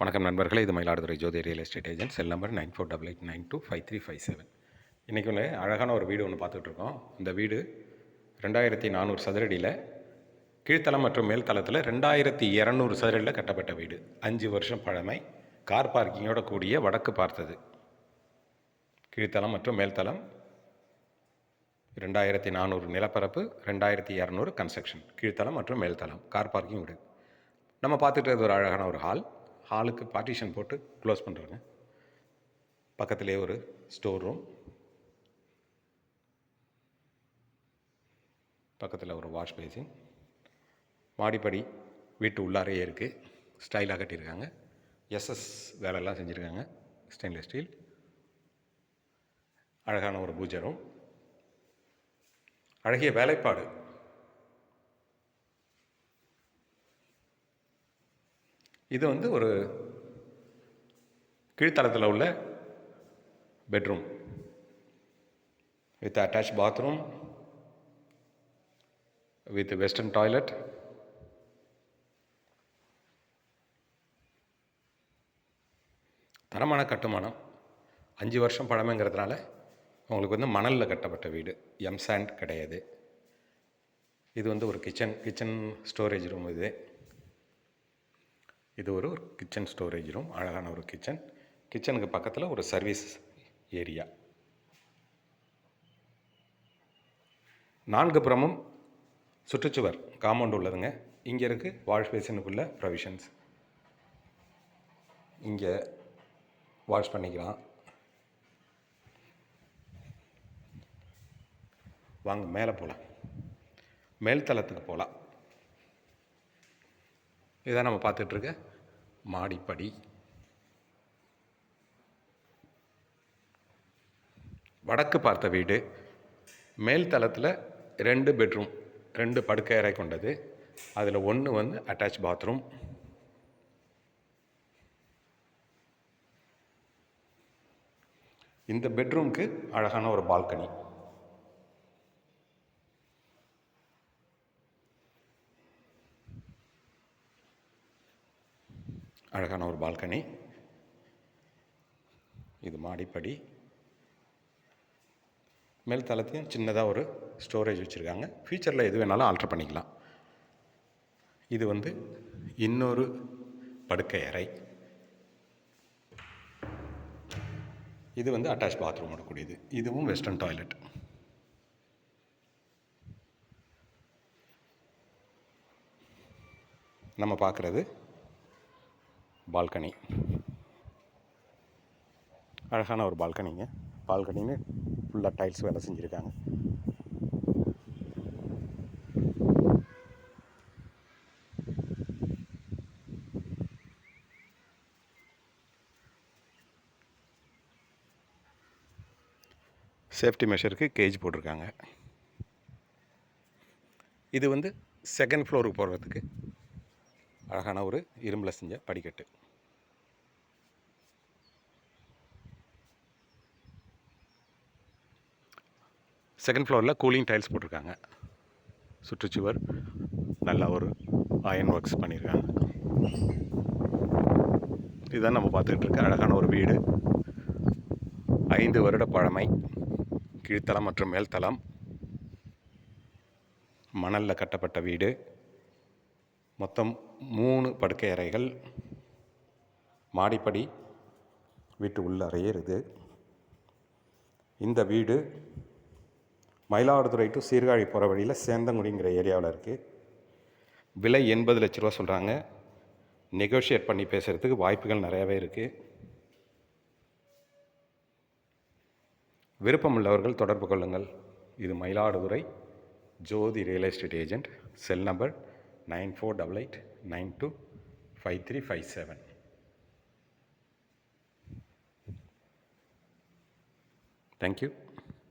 வணக்கம் நண்பர்களே இது Mayiladuthurai Jothi real estate agent. Cell number nine four double eight nine two five three five seven. இன்றைக்கி ஒன்று அழகான ஒரு வீடு ஒன்று பார்த்துட்டு இருக்கோம். இந்த வீடு ரெண்டாயிரத்தி நானூறு சதுரடியில் கீழ்த்தளம் மற்றும் மேல்தளத்தில் ரெண்டாயிரத்தி இரநூறு சதுரடியில் கட்டப்பட்ட வீடு. அஞ்சு வருஷம் பழமை கார் பார்க்கிங்கோட கூடிய வடக்கு பார்த்தது. கீழ்த்தளம் மற்றும் மேல்தளம் ரெண்டாயிரத்தி நானூறு நிலப்பரப்பு ரெண்டாயிரத்தி இரநூறு கன்ஸ்ட்ரக்ஷன் கீழ்த்தளம் மற்றும் மேல்தளம் கார் பார்க்கிங் வீடு நம்ம பார்த்துட்டு ஒரு அழகான ஒரு ஹால் ஹாலுக்கு பார்ட்டிஷன் போட்டு க்ளோஸ் பண்ணுறேங்க பக்கத்துலேயே ஒரு ஸ்டோர் ரூம் பக்கத்தில் ஒரு வாஷ் பேசின் மாடிப்படி வீட்டு உள்ளாரையே இருக்குது ஸ்டைலாக கட்டியிருக்காங்க. எஸ்எஸ் வேலைலாம் செஞ்சுருக்காங்க. ஸ்டெயின்லெஸ் ஸ்டீல் அழகான ஒரு பூஜை ரூம் அழகிய வேலைப்பாடு. இது வந்து ஒரு கீழ்த்தளத்தில் உள்ள bedroom with attach bathroom with western toilet தரமான கட்டுமானம். அஞ்சு வருஷம் பழமைங்கிறதுனால உங்களுக்கு வந்து மணலில் கட்டப்பட்ட வீடு. எம் சாண்ட் கிடையாது. இது வந்து ஒரு கிச்சன் கிச்சன் ஸ்டோரேஜ் ரூம் இது. இது ஒரு ஒரு கிச்சன் ஸ்டோரேஜ் ரூம் அழகான ஒரு கிச்சன் கிச்சனுக்கு பக்கத்தில் ஒரு சர்வீஸ் ஏரியா நான்கு புறமும் சுற்றுச்சுவர் காம்பவுண்ட் உள்ளதுங்க. இங்கே இருக்குது வாஷ் பேசினுக்குள்ள ப்ரொவிஷன்ஸ் இங்கே வாஷ் பண்ணிக்கலாம். வாங்க மேலே போகலாம் மேல்தளத்துக்கு போகலாம் இதுதான் நம்ம பார்த்துட்ருக்க மாடிப்படி. வடக்கு பார்த்த வீடு. மேல் தளத்தில் ரெண்டு பெட்ரூம் ரெண்டு படுக்கை அறை கொண்டது. அதில் ஒன்று வந்து அட்டாச் பாத்ரூம். இந்த பெட்ரூம்க்கு அழகான ஒரு பால்கனி. அழகான ஒரு பால்கனி. இது மாடிப்படி. மேல் தளத்தையும் சின்னதாக ஒரு ஸ்டோரேஜ் வச்சுருக்காங்க. ஃபியூச்சரில் எது வேணாலும் ஆல்ட்ரு பண்ணிக்கலாம். இது வந்து இன்னொரு படுக்கை அறை. இது வந்து அட்டாச் பாத்ரூமோட கூடியது. இதுவும் வெஸ்டர்ன் டாய்லெட் நம்ம பார்க்குறது பால்கனி. அழகான ஒரு பால்கனிங்க. பால்கனின்னு ஃபுல்லாக டைல்ஸ் வேலை செஞ்சுருக்காங்க. சேஃப்டி மெஷருக்கு கேஜ் போட்டிருக்காங்க. இது வந்து செகண்ட் ஃப்ளோருக்கு போகிறதுக்கு அழகான ஒரு இரும்பில் செஞ்ச படிக்கட்டு. செகண்ட் ஃப்ளோரில் கூலிங் டைல்ஸ் போட்டிருக்காங்க. சுற்றுச்சுவர் நல்லா ஒரு அயன் ஒர்க்ஸ் பண்ணியிருக்காங்க இதுதான் நம்ம பார்த்துக்கிட்டு இருக்க அழகான ஒரு வீடு. ஐந்து வருட பழமை. கீழ்த்தளம் மற்றும் மேல்தளம். மணலில் கட்டப்பட்ட வீடு. மொத்தம் மூணு படுக்கை அறைகள் மாடிப்படி வீட்டு உள்ளறையே இருக்குது. இந்த வீடு மயிலாடுதுறை டு சீர்காழி போகிற வழியில் சேந்தங்குடிங்கிற ஏரியாவில் இருக்குது விலை எண்பது லட்ச ரூபா சொல்கிறாங்க நெகோஷியேட் பண்ணி பேசுகிறதுக்கு வாய்ப்புகள் நிறையாவே இருக்குது விருப்பமுள்ளவர்கள் தொடர்பு கொள்ளுங்கள். இது Mayiladuthurai Jothi real estate agent cell number nine four double eight nine two five three five seven thank you